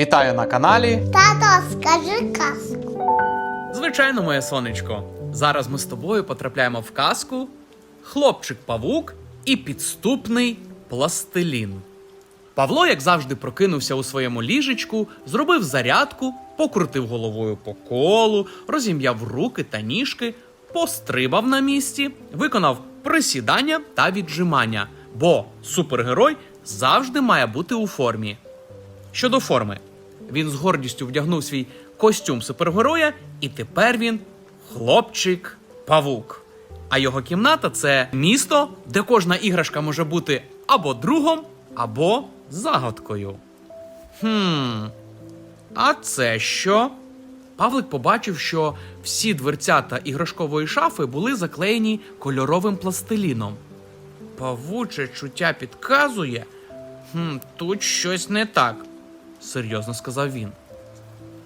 Вітаю на каналі. Тато, скажи казку. Звичайно, моє сонечко. Зараз ми з тобою потрапляємо в казку Хлопчик-павук і підступний пластилін. Павло, як завжди, прокинувся у своєму ліжечку, зробив зарядку, покрутив головою по колу, розім'яв руки та ніжки, пострибав на місці, виконав присідання та віджимання, бо супергерой завжди має бути у формі. Щодо форми, він з гордістю вдягнув свій костюм супергероя, і тепер він хлопчик-павук. А його кімната це місто, де кожна іграшка може бути або другом, або загадкою. Хм. А це що? Павлик побачив, що всі дверцята іграшкової шафи були заклеєні кольоровим пластиліном. Павуче чуття підказує. Хм, тут щось не так, серйозно сказав він.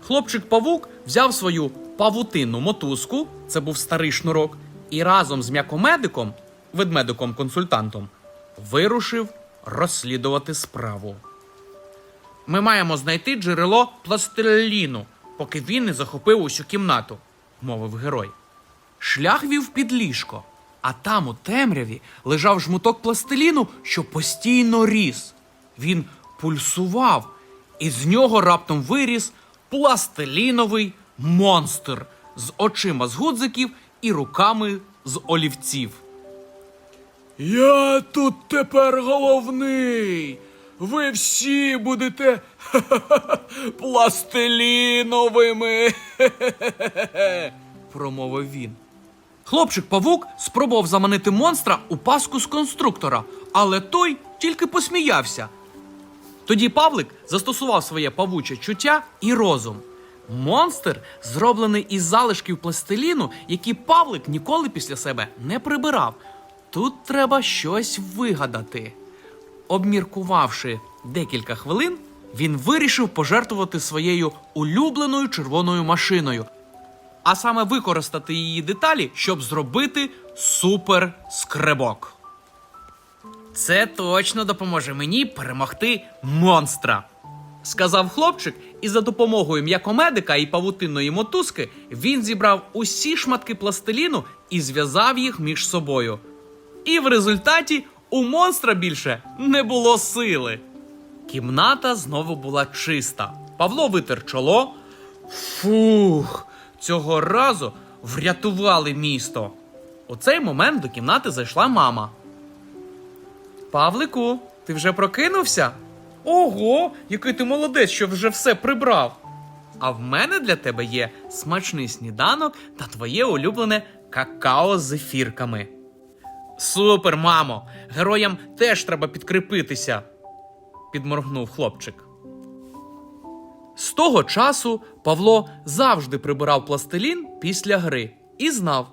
Хлопчик-павук взяв свою павутинну мотузку, це був старий шнурок, і разом з м'якомедиком, ведмедиком-консультантом, вирушив розслідувати справу. Ми маємо знайти джерело пластиліну, поки він не захопив усю кімнату, мовив герой. Шлях вів під ліжко, а там у темряві лежав жмуток пластиліну, що постійно ріс. Він пульсував, і з нього раптом виріс пластиліновий монстр з очима з гудзиків і руками з олівців. Я тут тепер головний. Ви всі будете пластиліновими. промовив він. Хлопчик-павук спробував заманити монстра у паску з конструктора, але той тільки посміявся. Тоді Павлик застосував своє павуче чуття і розум. Монстр зроблений із залишків пластиліну, які Павлик ніколи після себе не прибирав. Тут треба щось вигадати. Обміркувавши декілька хвилин, він вирішив пожертвувати своєю улюбленою червоною машиною, а саме використати її деталі, щоб зробити супер-скребок. Це точно допоможе мені перемогти монстра. Сказав хлопчик, і за допомогою м'якомедика і павутинної мотузки він зібрав усі шматки пластиліну і зв'язав їх між собою. І в результаті у монстра більше не було сили. Кімната знову була чиста. Павло витер чоло. Фух, цього разу врятували місто. У цей момент до кімнати зайшла мама. Павлику, ти вже прокинувся? Ого, який ти молодець, що вже все прибрав. А в мене для тебе є смачний сніданок та твоє улюблене какао з ефірками. Супер, мамо! Героям теж треба підкріпитися, підморгнув хлопчик. З того часу Павло завжди прибирав пластилін після гри і знав: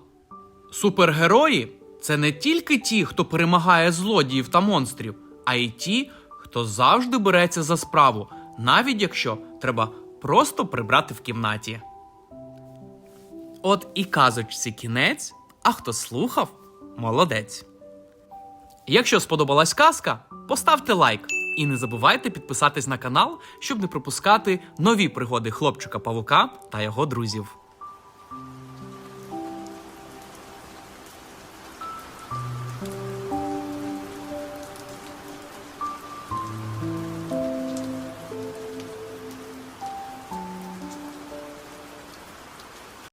супергерої це не тільки ті, хто перемагає злодіїв та монстрів, а й ті, хто завжди береться за справу, навіть якщо треба просто прибрати в кімнаті. От і казочці кінець, а хто слухав, молодець. Якщо сподобалась казка, поставте лайк і не забувайте підписатись на канал, щоб не пропускати нові пригоди хлопчика Павука та його друзів.